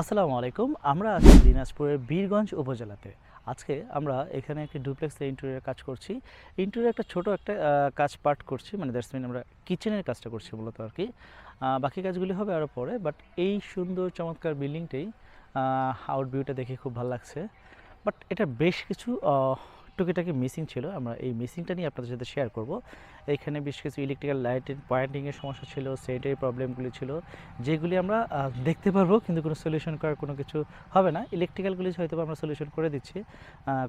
আসসালামু আলাইকুম, আমরা আছি দিনাজপুরের বীরগঞ্জ উপজেলাতে। আজকে আমরা এখানে একটি ডুপ্লেক্স ইন্টেরিয়ার কাজ করছি। ইন্টেরিয়ার একটা ছোট একটা কাজ পার্ট করছি মানে দ্যাটস মিন আমরা কিচেনের কাজটা করছি মূলত আর কি। বাকি কাজগুলি হবে আরও পরে বাট এই সুন্দর চমৎকার বিল্ডিংটাই আউট ভিউটা দেখে খুব ভালো লাগছে। বাট এটা বেশ কিছু টুকিটাকি মিসিং ছিল, আমরা এই মিসিংটা নিয়ে আপনাদের সাথে শেয়ার করব। এখানে বেশ কিছু ইলেকট্রিক্যাল লাইটের পয়েন্টিংয়ের সমস্যা ছিল সেটাই প্রবলেমগুলি ছিল, যেগুলি আমরা দেখতে পারব, কিন্তু কোনো সলিউশন করার কোনো কিছু হবে না। ইলেকট্রিক্যালগুলি হয়তো আমরা সলিউশন করে দিচ্ছি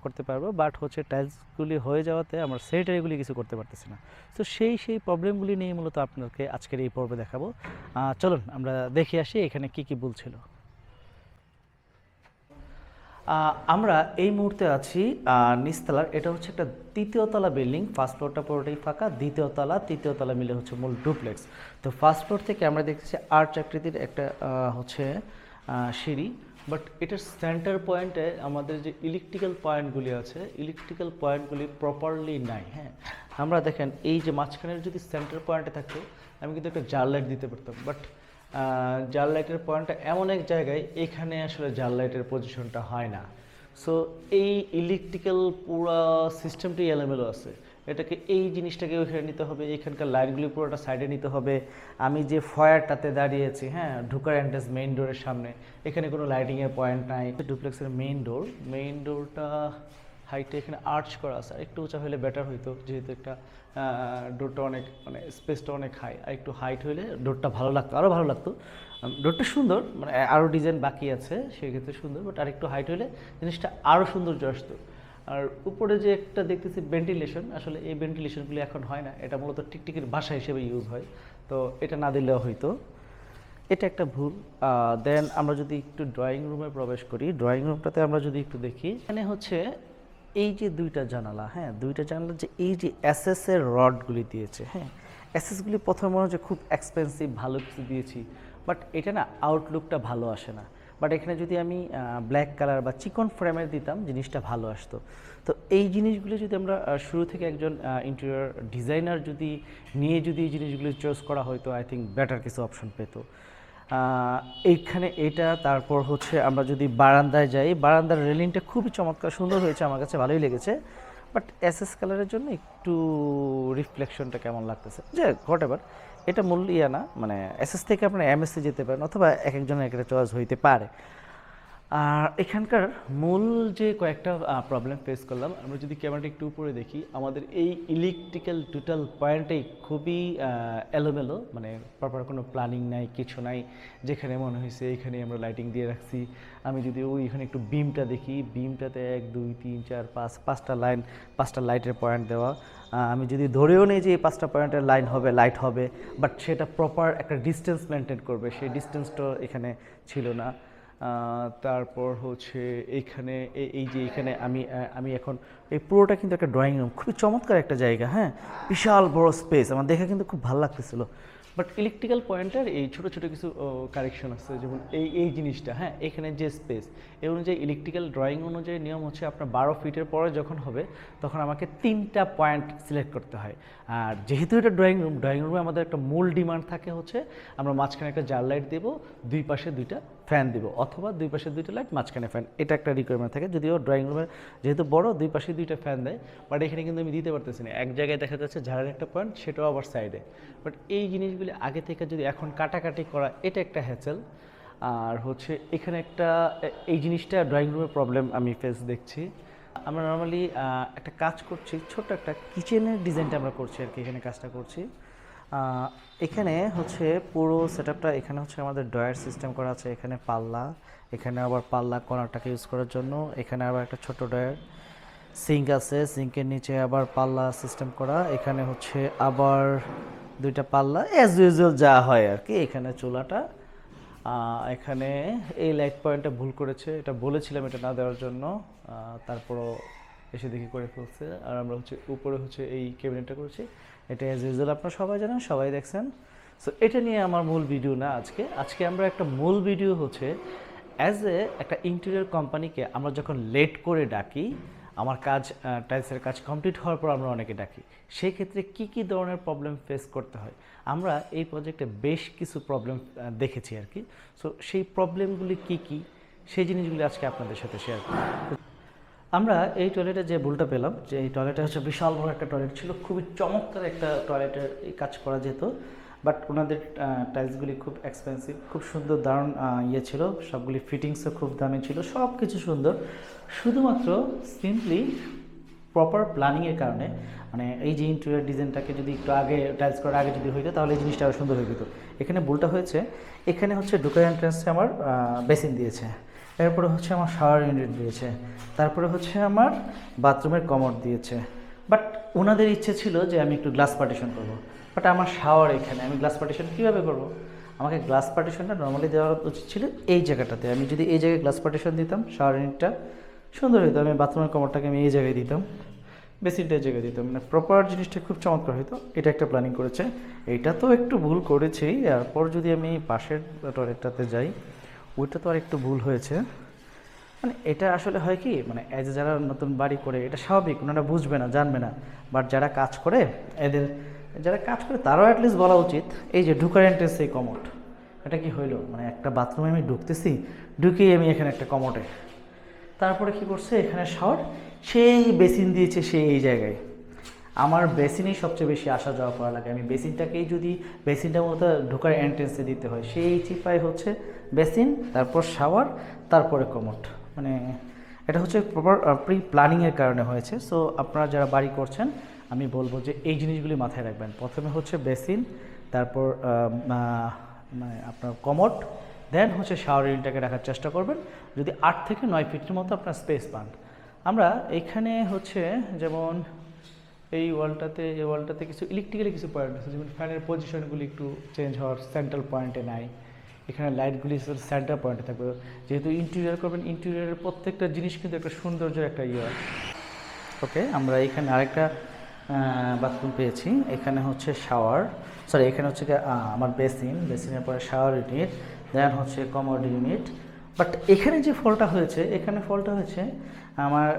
করতে পারব বাট হচ্ছে টাইলসগুলি হয়ে যাওয়াতে আমরা সেটারিগুলি কিছু করতে পারতেছি না। তো সেই সেই প্রবলেমগুলি নিয়ে মূলত আপনাকে আজকের এই পর্বে দেখাবো। চলুন আমরা দেখে আসি এখানে কি কি ভুল ছিল। আমরা এই মুহূর্তে আছি আহ, নিচতলার। এটা হচ্ছে একটা তৃতীয় তলা বিল্ডিং। ফার্স্ট ফ্লোরটা পুরোটাই ফাঁকা দ্বিতীয় তলা তৃতীয় তলা মিলে হচ্ছে মূল ডুপ্লেক্স তো ফার্স্ট ফ্লোর থেকে আমরা দেখতেছি আর্চ আকৃতির একটা হচ্ছে সিঁড়ি। বাট এটার সেন্টার পয়েন্টে আমাদের যে ইলেকট্রিক্যাল পয়েন্টগুলি আছে ইলেকট্রিক্যাল পয়েন্টগুলি প্রপারলি নাই হ্যাঁ? আমরা দেখেন এই যে মাঝখানের যদি সেন্টার পয়েন্টে থাকতো আমি কিন্তু একটা জার লাইট দিতে পারতাম। বাট জাল লাইটের পয়েন্টটা এমন এক জায়গায় এখানে আসলে জাল লাইটের পজিশনটা হয় না। সো এই ইলেকট্রিক্যাল পুরো সিস্টেমটি এলোমেলো আছে। এটাকে এই জিনিসটাকে ওইখানে নিতে হবে, এখানকার লাইটগুলি পুরোটা সাইডে নিতে হবে। আমি যে ফয়ারটাতে দাঁড়িয়েছি হ্যাঁ ঢুকার অ্যান্ড্রেস মেইন ডোরের সামনে, এখানে কোনো লাইটিংয়ের পয়েন্ট নাই। ডুপ্লেক্সের মেইন ডোর মেইন ডোরটা হাইটে এখানে আর্চ করা আছে। আর একটু উঁচা হলে বেটার হইতো, যেহেতু একটা ডোরটা অনেক মানে স্পেসটা অনেক হাই আর একটু হাইট হলে ডোরটা ভালো লাগতো আরও ভালো লাগতো। ডোরটা সুন্দর মানে আরও ডিজাইন বাকি আছে, সেক্ষেত্রে সুন্দর বাট আর একটু হাইট হলে জিনিসটা আরও সৌন্দর্য আসতো। আর উপরে যে একটা দেখতেছি ভেন্টিলেশন আসলে এই ভেন্টিলেশনগুলি এখন হয় না। এটা মূলত টিকটিকির বাসা হিসেবে ইউজ হয়। তো এটা না দিলেও হয়তো এটা একটা ভুল। দেন আমরা যদি একটু ড্রয়িং রুমে প্রবেশ করি ড্রয়িং রুমটাতে আমরা যদি একটু দেখি, এখানে হচ্ছে এই যে দুইটা জানালা হ্যাঁ দুইটা জানালা যে এই যে এসএস এর রডগুলি দিয়েছে হ্যাঁ এসএসগুলি প্রথমে মনে হচ্ছে খুব এক্সপেন্সিভ ভালো কিছু দিয়েছি বাট এটা না আউটলুকটা ভালো আসে না। বাট এখানে যদি আমি ব্ল্যাক কালার বা চিকন ফ্রেমের দিতাম, জিনিসটা ভালো আসতো। তো এই জিনিসগুলো যদি আমরা শুরু থেকে একজন ইন্টেরিয়র ডিজাইনার যদি, নিয়ে যদি এই জিনিসগুলো চয়েস করা হয়তো আই থিঙ্ক বেটার কিছু অপশন পেতো। এইখানে এটা, তারপর হচ্ছে আমরা যদি বারান্দায় যাই, বারান্দার রেলিংটা খুবই চমৎকার, সুন্দর হয়েছে, আমার কাছে ভালোই লেগেছে। বাট এস এস কালারের জন্য একটু রিফ্লেকশনটা কেমন লাগতেছে? যে হোয়াট এভার এটা মূল ইয়া না মানে এস এস থেকে আপনার এম এসে যেতে পারেন, অথবা এক একজনের একটা চয়েস হইতে পারে। আর এখানকার মূল যে কয়েকটা প্রবলেম ফেস করলাম, আমরা যদি ক্যামেরাটা একটু উপরে দেখি, আমাদের এই ইলেকট্রিক্যাল টোটাল পয়েন্টেই খুবই এলোমেলো মানে প্রপার কোনো প্ল্যানিং নাই, কিছু নাই, যেখানে মনে হয়েছে এখানে আমরা লাইটিং দিয়ে রাখছি। আমি যদি ওই এখানে একটু বিমটা দেখি বিমটাতে এক, দুই, তিন, চার, পাঁচ, পাঁচটা লাইন পাঁচটা লাইটের পয়েন্ট দেওয়া। আমি যদি ধরেও নেই যে এই পাঁচটা পয়েন্টের লাইন হবে লাইট হবে বাট সেটা প্রপার একটা ডিস্টেন্স মেনটেন করবে, সেই ডিস্টেন্সটা এখানে ছিল না। তারপর হচ্ছে এইখানে এই যে এখানে আমি আমি এখন, এই পুরোটা কিন্তু একটা ড্রয়িং রুম খুবই চমৎকার একটা জায়গা হ্যাঁ? বিশাল বড় স্পেস আমার দেখে কিন্তু খুব ভালো লাগতেছিল। বাট ইলেকট্রিক্যাল পয়েন্টের এই ছোটো ছোটো কিছু কারেকশন আছে, যেমন এই এই জিনিসটা হ্যাঁ এখানে যে স্পেস এই অনুযায়ী ইলেকট্রিক্যাল ড্রয়িং অনুযায়ী নিয়ম হচ্ছে আপনার বারো ফিটের পরে যখন হবে, তখন আমাকে তিনটা পয়েন্ট সিলেক্ট করতে হয়। আর যেহেতু এটা ড্রয়িং রুম ড্রয়িং রুমে আমাদের একটা মূল ডিমান্ড থাকে হচ্ছে, আমরা মাঝখানে একটা জাল লাইট দেবো, দুই পাশে দুইটা ফ্যান দিব, অথবা দুই পাশে দুইটা লাইট মাঝখানে ফ্যান এটা একটা রিকোয়ারমেন্ট থাকে। যদিও ড্রয়িং রুমে যেহেতু বড়, দুই পাশে দুইটা ফ্যান দেয় বাট এখানে কিন্তু আমি দিতে পারতেছি না। এক জায়গায় দেখা যাচ্ছে ঝাড়ের একটা পয়েন্ট সেটাও আবার সাইডে বাট এই জিনিসগুলি আগে থেকে যদি এখন কাটাকাটি করা, এটা একটা হ্যাচেল আর হচ্ছে এখানে একটা, এই জিনিসটা ড্রয়িং রুমের প্রবলেম আমি ফেস দেখছি। আমরা নর্মালি একটা কাজ করছি, ছোট্ট একটা কিচেনের ডিজাইনটা আমরা করছি আর কি, এখানে কাজটা করছি। এখানে হচ্ছে পুরো সেটআপটা এখানে হচ্ছে আমাদের ড্রয়ার সিস্টেম করা আছে, এখানে পাল্লা, এখানে আবার পাল্লা কর্নারটাকে ইউজ করার জন্য, এখানে আবার একটা ছোট ড্রয়ার সিঙ্ক আছে সিঙ্কের নিচে আবার পাল্লা সিস্টেম করা, এখানে হচ্ছে আবার দুইটা পাল্লা অ্যাজ ইউজুয়াল যা হয় আর কি। এখানে চুলাটা এখানে এই লাইট পয়েন্টটা ভুল করেছে, এটা বলেছিলাম এটা না দেওয়ার জন্য। তারপরও এসে দেখি করে ফেলছে। আর আমরা হচ্ছে উপরে হচ্ছে এই ক্যাবিনেটটা করেছি। এটা অ্যাজ ইউজুয়াল আপনারা সবাই জানেন, সবাই দেখছেন। সো এটা নিয়ে আমার মূল ভিডিও না আজকে। আজকে আমরা একটা মূল ভিডিও হচ্ছে অ্যাজ এ একটা ইন্টেরিয়র কোম্পানিকে আমরা যখন লেট করে ডাকি আমার কাজ টাইলসের কাজ কমপ্লিট হওয়ার পর আমরা অনেকে ডাকি। সেই ক্ষেত্রে কি কি ধরনের প্রবলেম ফেস করতে হয়? আমরা এই প্রজেক্টে বেশ কিছু প্রবলেম দেখেছি আর কি। সো সেই প্রবলেমগুলি কি কি? সেই জিনিসগুলি আজকে আপনাদের সাথে শেয়ার করব। আমরা এই টয়লেটে যে ভুলটা পেলাম, যে এই টয়লেটে হচ্ছে বিশাল বড় একটা টয়লেট ছিল। খুবই চমৎকার একটা টয়লেটের কাজ করা যেত। বাট ওনাদের টাইলসগুলি খুব এক্সপেন্সিভ খুব সুন্দর দারুণ ইয়ে ছিল। সবগুলি ফিটিংসও খুব দামি ছিল। সব কিছু সুন্দর। শুধুমাত্র সিম্পলি প্রপার প্ল্যানিংয়ের কারণে মানে এই যে ইন্টেরিয়ার ডিজাইনটাকে যদি একটু আগে টাইলস করার আগে যদি হইতো, তাহলে এই জিনিসটা আরও সুন্দর হয়ে যেত। এখানে ভুলটা হয়েছে। এখানে হচ্ছে ঢুকার এন্ট্রান্সে আমার বেসিন দিয়েছে। এরপরে হচ্ছে আমার শাওয়ার ইউনিট দিয়েছে। তারপরে হচ্ছে আমার বাথরুমের কমোড দিয়েছে। বাট ওনাদের ইচ্ছে ছিল যে আমি একটু গ্লাস পার্টিশন করব। বাট আমার শাওয়ার এখানে। আমি গ্লাস পার্টিশন কীভাবে করব? আমাকে গ্লাস পার্টিশনটা নর্মালি দেওয়া উচিত ছিল এই জায়গাটাতে। আমি যদি এই জায়গায় গ্লাস পার্টিশন দিতাম শাওয়ার ইউনিটটা সুন্দর হতো আমি বাথরুমের কমোডটাকে আমি এই জায়গায় দিতাম বেসিনটা এই জায়গায় দিতাম। মানে প্রপার জিনিসটা খুব চমৎকার হতো এটা একটা প্ল্যানিং করেছে। এইটা তো একটু ভুল করেছেই। এরপর যদি আমি পাশের টয়লেটটাতে যাই, ওইটা তো আর একটু ভুল হয়েছে। মানে এটা আসলে হয় কি? মানে এজ যারা নতুন বাড়ি করে, এটা স্বাভাবিক। ওনারা বুঝবে না, জানবে না। বাট যারা কাজ করে, এদের যারা কাজ করে, তারাও অ্যাটলিস্ট বলা উচিত, এই যে ঢুকার এন্ট্রেন্স এই কমোট। এটা কি হইল? মানে একটা বাথরুমে আমি ঢুকতেছি, ঢুকেই আমি এখানে একটা কমোটে। তারপরে কি করছে? এখানে শাওয়ার সেই বেসিন দিয়েছে সেই এই জায়গায়। আমার বেসিনেই সবচেয়ে বেশি আসা যাওয়া করা লাগে। আমি বেসিনটাকেই যদি বেসিনটা মূলত ঢোকার এন্ট্রেন্সে দিতে হয়, সেই চিপাই হচ্ছে বেসিন তারপর শাওয়ার তারপরে কমোট। মানে এটা হচ্ছে প্রপার প্রি প্ল্যানিংয়ের কারণে হয়েছে। সো আপনারা যারা বাড়ি করছেন আমি বলব যে এই জিনিসগুলি মাথায় রাখবেন। প্রথমে হচ্ছে বেসিন, তারপর মানে আপনার কমোট দেন হচ্ছে শাওয়ার ইউনিটটাকে রাখার চেষ্টা করবেন। যদি আট থেকে নয় ফিটের মতো আপনার স্পেস পান। আমরা এখানে হচ্ছে যেমন এই ওয়ালটাতে এই ওয়ালটাতে কিছু ইলেকট্রিক্যালি কিছু পয়েন্ট আছে, যেমন ফ্যানের পজিশনগুলি একটু চেঞ্জ হওয়ার সেন্ট্রাল পয়েন্টে নাই। এখানে লাইটগুলি সেন্টার পয়েন্টে থাকবে। যেহেতু ইন্টেরিয়ার করবেন ইন্টেরিয়ারের প্রত্যেকটা জিনিস কিন্তু একটা সৌন্দর্যের একটা ইয়ে। ওকে আমরা এখানে আরেকটা বাথরুম পেয়েছি। এখানে হচ্ছে শাওয়ার সরি এখানে হচ্ছে আমার বেসিন বেসিনের পরে শাওয়ার ইউনিট দেন হচ্ছে কমোড ইউনিট বাট এখানে যে ফলটা হয়েছে, এখানে ফলটা হয়েছে, আমার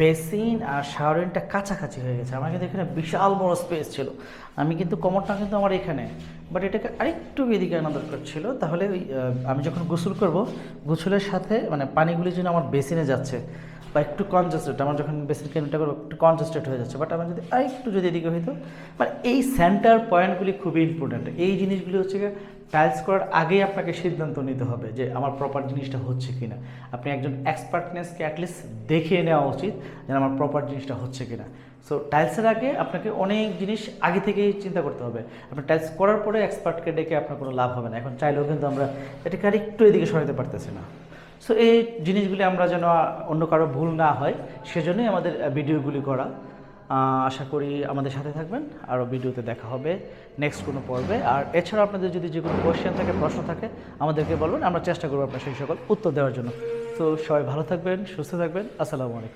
বেসিন আর শাওয়ার ইউনিটটা কাছাকাছি হয়ে গেছে। আমার কিন্তু এখানে বিশাল বড় স্পেস ছিল। আমি কিন্তু কমোডটা কিন্তু আমার এখানে। বাট এটাকে আরেকটু এদিকে আনা দরকার ছিল। তাহলে ওই আমি যখন গোসল করব, গোসলের সাথে মানে পানিগুলি যেন আমার বেসিনে যাচ্ছে। বা একটু কনজেস্টেড আমার যখন বেসিন কেমিটা করব, একটু কনজেস্টেড হয়ে যাচ্ছে। বাট আমার যদি আর একটু যদি এদিকে হইতো মানে এই সেন্টার পয়েন্টগুলি খুবই ইম্পর্ট্যান্ট এই জিনিসগুলি হচ্ছে টাইলস করার আগেই আপনাকে সিদ্ধান্ত নিতে হবে যে আমার প্রপার জিনিসটা হচ্ছে কি না আপনি একজন এক্সপার্টনেসকে অ্যাটলিস্ট দেখিয়ে নেওয়া উচিত যে আমার প্রপার জিনিসটা হচ্ছে কি না সো টাইলসের আগে আপনাকে অনেক জিনিস আগে থেকেই চিন্তা করতে হবে। আপনি টাইলস করার পরে এক্সপার্টকে ডেকে আপনার কোনো লাভ হবে না। এখন চাইলেও কিন্তু আমরা এটাকে আর একটু এদিকে সরাতে পারতেছি না। সো এই জিনিসগুলি আমরা যেন অন্য কারও ভুল না হয়, সেজন্যই আমাদের ভিডিওগুলি করা। আশা করি আমাদের সাথে থাকবেন। আরও ভিডিওতে দেখা হবে নেক্সট কোনো পর্বে। আর এছাড়া আপনাদের যদি যে কোনো কোয়েশ্চেন থাকে, প্রশ্ন থাকে, আমাদেরকে বলবেন। আমরা চেষ্টা করব আপনার সেই সকল উত্তর দেওয়ার জন্য। তো সবাই ভালো থাকবেন, সুস্থ থাকবেন। আসসালামু আলাইকুম।